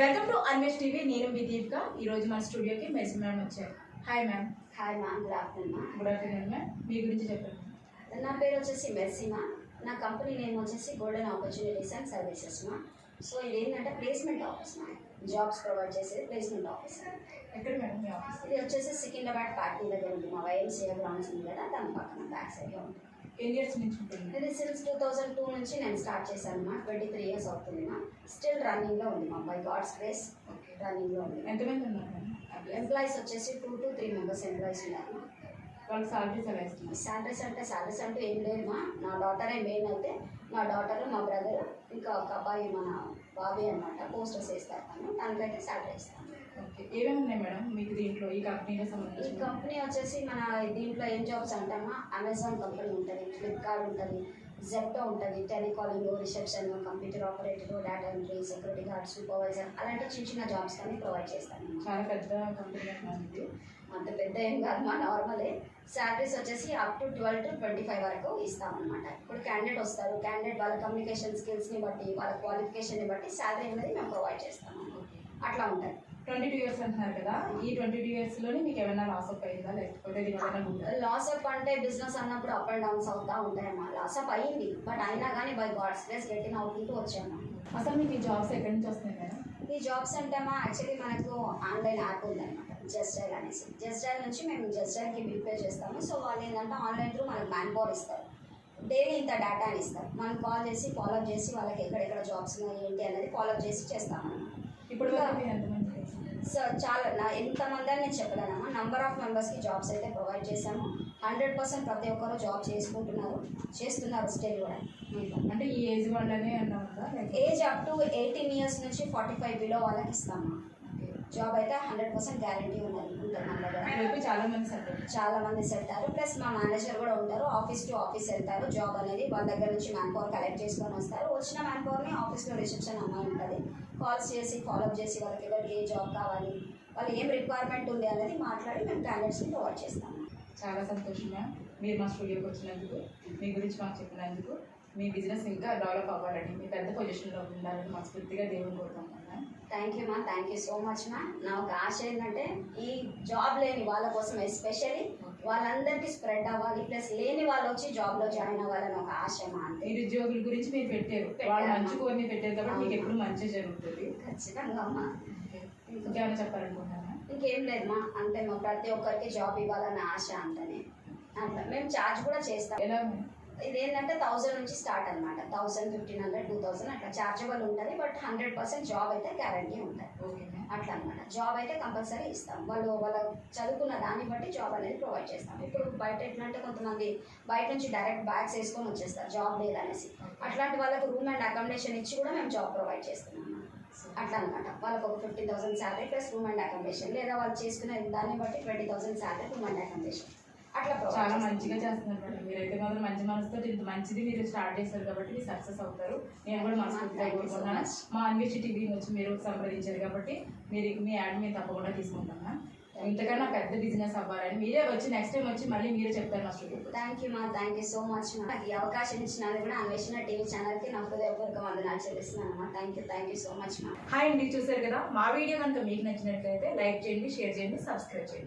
Welcome to Anvesh TV నేను మీ దీపిక. ఈ రోజు మన స్టూడియోకి మెస్ మ్యామ్ వచ్చారు. Hi ma'am hi ma'am good afternoon ma'am good afternoon ma'am మీ గురించి చెప్పండి. నా పేరు వచ్చేసి మెర్సీమా నా కంపెనీ నేమ్ వచ్చేసి గోల్డెన్ ఆపర్చునిటీస్ అండ్ సర్వీసెస్ మా సో ఇది ఏంటంటే ప్లేస్మెంట్ ఆఫీస్ మా జాబ్స్ ప్రొవైడ్ చేసేది ప్లేస్మెంట్ ఆఫీస్ ఎక్కడ మేడం మీ ఆఫీస్ ఇది వచ్చేసి సికింద్రాబాద్ పార్టీ దగ్గర ఉంది మా వైఎంసీఏ గ్రౌండ్స్ ఉంది కదా దాని పక్కన బ్యాక్ సైడ్లో ఉంటుంది. ఎన్ని ఇయర్స్ నుంచి ఉంటుంది. ఇది సిన్స్ టూ థౌజండ్ టూ నుంచి నేను స్టార్ట్ చేశాను మా ట్వంటీ త్రీ ఇయర్స్ అవుతుంది మా స్టిల్ రన్నింగ్లో ఉంది మా బై గాడ్స్ గ్రేస్ రన్నింగ్లో ఉంది. ఎంతమంది ఉన్నారు? ఎంప్లాయీస్ వచ్చేసి two to three members employees ఉన్నారు. మా వాళ్ళకి సాలరీస్ ఎలా ఇస్తున్నారు? శాలరీస్ అంటే శాలరీస్ అంటూ ఏం లేదు మా. నా డాటరే మెయిన్ అయితే నా డాటర్ మా బ్రదర్ ఇంకా ఒక అబ్బాయి మన బాబీ అనమాట పోస్టర్స్ వేస్తారు తను. దానికైతే శాలరీ ఇస్తాను. ఓకే ఏమేమి ఉన్నాయి మేడం? మీకు దీంట్లో ఈ కంపెనీలో ఈ సంబంధించి కంపెనీ వచ్చేసి మన దీంట్లో ఏం జాబ్స్ అంటామా? అమెజాన్ కంపెనీ ఉంటుంది ఫ్లిప్కార్ట్ ఉంటుంది జెప్టో ఉంటుంది telecalling reception computer operator data entry security guard supervisor అలాంటి చిన్న చిన్న జాబ్స్ కానీ ప్రొవైడ్ చేస్తాను చాలా పెద్ద కంపెనీ అంత పెద్ద ఏం కాదు మా నార్మలే శాలరీస్ వచ్చేసి up to twelve to twenty five వరకు ఇస్తామన్నమాట. ఇప్పుడు క్యాండిడేట్ వస్తారు క్యాండిడేట్ వాళ్ళ కమ్యూనికేషన్ స్కిల్స్ని బట్టి వాళ్ళ క్వాలిఫికేషన్ని బట్టి శాలరీ అనేది మేము ప్రొవైడ్ చేస్తాము అట్లా ఉంటుంది. ట్వంటీ టూ ఇయర్స్ అంటున్నారు కదా ఈ ట్వంటీ టూ ఇయర్స్లోనే మీకు ఏమైనా లాస్ అప్ అయిందా? లేకపోతే లాస్ అప్ అంటే బిజినెస్ అన్నప్పుడు అప్ అండ్ డౌన్స్ అవుతా ఉంటాయమ్మా. లాస్ అప్ అయ్యింది బట్ అయినా కానీ బై గాడ్స్ గ్రేస్ గెట్టింగ్ అవుతుంటూ వచ్చాము. అసలు మీకు ఈ జాబ్స్ ఎక్కడి నుంచి వస్తున్నాయి మేడం? ఈ జాబ్స్ అంటే మా యాక్చువల్లీ మనకు ఆన్లైన్ యాప్ ఉందన్నమాట జస్ట్ డైల్ అనేసి. జస్ట్ డైల్ నుంచి మేము జస్ట్ డైల్కి బిల్ పే చేస్తాము. సో వాళ్ళు ఏంటంటే ఆన్లైన్ త్రూ మనకు మ్యాన్ పవర్ ఇస్తారు. డైలీ ఇంత డేటా అని ఇస్తారు. మనం కాల్ చేసి ఫాలో చేసి వాళ్ళకి ఎక్కడెక్కడ జాబ్స్ ఉన్నాయి ఏంటి అనేది ఫాలో చేసి చేస్తామన్నమాట. ఇప్పుడు సో చాలా నా ఎంతమంది అని నేను చెప్పలేనమ్మా. నంబర్ ఆఫ్ మెంబర్స్కి జాబ్స్ అయితే ప్రొవైడ్ చేశాము. హండ్రెడ్ పర్సెంట్ ప్రతి ఒక్కరు జాబ్ చేసుకుంటున్నారు. చేస్తున్నారు స్టిల్ కూడా. అంటే ఈ ఏజ్ వాళ్ళనే అన్నా age up to eighteen years నుంచి ఫార్టీ ఫైవ్ బిలో వాళ్ళకి ఇస్తాము. జాబ్ అయితే హండ్రెడ్ పర్సెంట్ గ్యారంటీ ఉన్నది ఉంటుంది మన దగ్గర చాలా మంది సర్టిఫికేట్ చాలా మంది వెళ్తారు ప్లస్ మా మేనేజర్ కూడా ఉంటారు. ఆఫీస్ టు ఆఫీస్ వెళ్తారు. జాబ్ అనేది వాళ్ళ దగ్గర నుంచి మ్యాన్ పవర్ కలెక్ట్ చేసుకొని వస్తారు. వచ్చిన మ్యాన్ పవర్ని ఆఫీస్లో రిసెప్షన్ అమ్మాయి ఉంటుంది. కాల్స్ చేసి ఫాలోఅప్ చేసి వాళ్ళకి ఎవరికి ఏ జాబ్ కావాలి వాళ్ళు ఏం రిక్వైర్మెంట్ ఉంది అనేది మాట్లాడి మేము క్యాండిడేట్స్ని ప్రొవైడ్ చేస్తాము. చాలా సంతోషం మ్యామ్ మీరు మా స్టూడియోకి వచ్చినందుకు మీ గురించి మాకు చెప్పినందుకు మీ బిజినెస్ ఇంకా డెవలప్ అవ్వాలని మీ పెద్ద పొజిషన్లో ఉండాలని మనస్ఫూర్తిగా దేవుని కోరుకుంటున్నాను. థ్యాంక్ యూ మా థ్యాంక్ యూ సో మచ్ మా నా ఒక ఆశ ఏంటంటే ఈ జాబ్ లేని వాళ్ళ కోసం ఎస్పెషల్లీ వాళ్ళందరికీ స్ప్రెడ్ అవ్వాలి ప్లస్ లేని వాళ్ళు వచ్చి జాబ్లో జాయిన్ అవ్వాలని ఒక ఆశ మా అంతే. నిరుద్యోగుల గురించి మీరు పెట్టారు. వాళ్ళు మంచి కోరిని పెట్టారు కాబట్టి మీకు ఎప్పుడు మంచి జరుగుతుంది. ఖచ్చితంగా అమ్మా ఇంకేమైనా చెప్పాలనుకుంటున్నారా? ఇంకేం లేదు మా. అంతే మా. ప్రతి ఒక్కరికి జాబ్ ఇవ్వాలన్న ఆశ అంతనే. అంత. మేము ఛార్జ్ కూడా చేస్తాం. ఎలా ఇదేంటంటే థౌసండ్ నుంచి స్టార్ట్ అనమాట thousand fifteen hundred two thousand అట్లా చార్జబుల్ ఉంటుంది బట్ హండ్రెడ్ పర్సెంట్ జాబ్ అయితే గ్యారంటీ ఉంటుంది. అట్లా అనమాట జాబ్ అయితే కంపల్సరీ ఇస్తాం. వాళ్ళు వాళ్ళ చదువుకున్న దాన్ని బట్టి జాబ్ అనేది ప్రొవైడ్ చేస్తాం. ఇప్పుడు బయట ఎట్లా అంటే కొంతమంది బయట నుంచి డైరెక్ట్ బ్యాగ్స్ వేసుకొని వచ్చేస్తారు జాబ్ లేదనేసి. అట్లాంటి వాళ్ళకు రూమ్ అండ్ అకామిడేషన్ ఇచ్చి కూడా మేము జాబ్ ప్రొవైడ్ చేస్తున్నాం. అట్లా అనమాట వాళ్ళకి ఒక fifty thousand salary plus room and accommodation లేదా వాళ్ళు చేసుకునే దాన్ని బట్టి twenty thousand salary room and accommodation చాలా మంచిగా చేస్తున్నారు మేడం. మీరైతే మాత్రం మంచి మనసుతో ఇంత మంచిది మీరు స్టార్ట్ చేశారు కాబట్టి మీరు సక్సెస్ అవుతారు. నేను కూడా మనస్ఫూర్తిగా కోరుకుంటున్నాను. మా అన్వేషి టీవీ నుంచి మీరు సంప్రదించారు కాబట్టి మీరు మీ యాడ్ మేము తప్పకుండా తీసుకుంటాను ఇంతకన్నా పెద్ద బిజినెస్ అవ్వాలని మీరే వచ్చి నెక్స్ట్ టైం వచ్చి మళ్ళీ మీరే చెప్తారు మా స్టూడియోకి థ్యాంక్ యూ మా థ్యాంక్ యూ సో మచ్ మా నాకు ఈ అవకాశం ఇచ్చినందుకు కూడా అన్వేషణ టీవీ ఛానల్కి నా హృదయపూర్వక వందనాలు చెల్లిస్తున్నాను అమ్మా thank you thank you so much మా హాయ్ అండి చూసారు కదా? మా వీడియో కనుక మీకు నచ్చినట్లయితే లైక్ చేయండి షేర్ చేయండి సబ్స్క్రైబ్ చేయండి.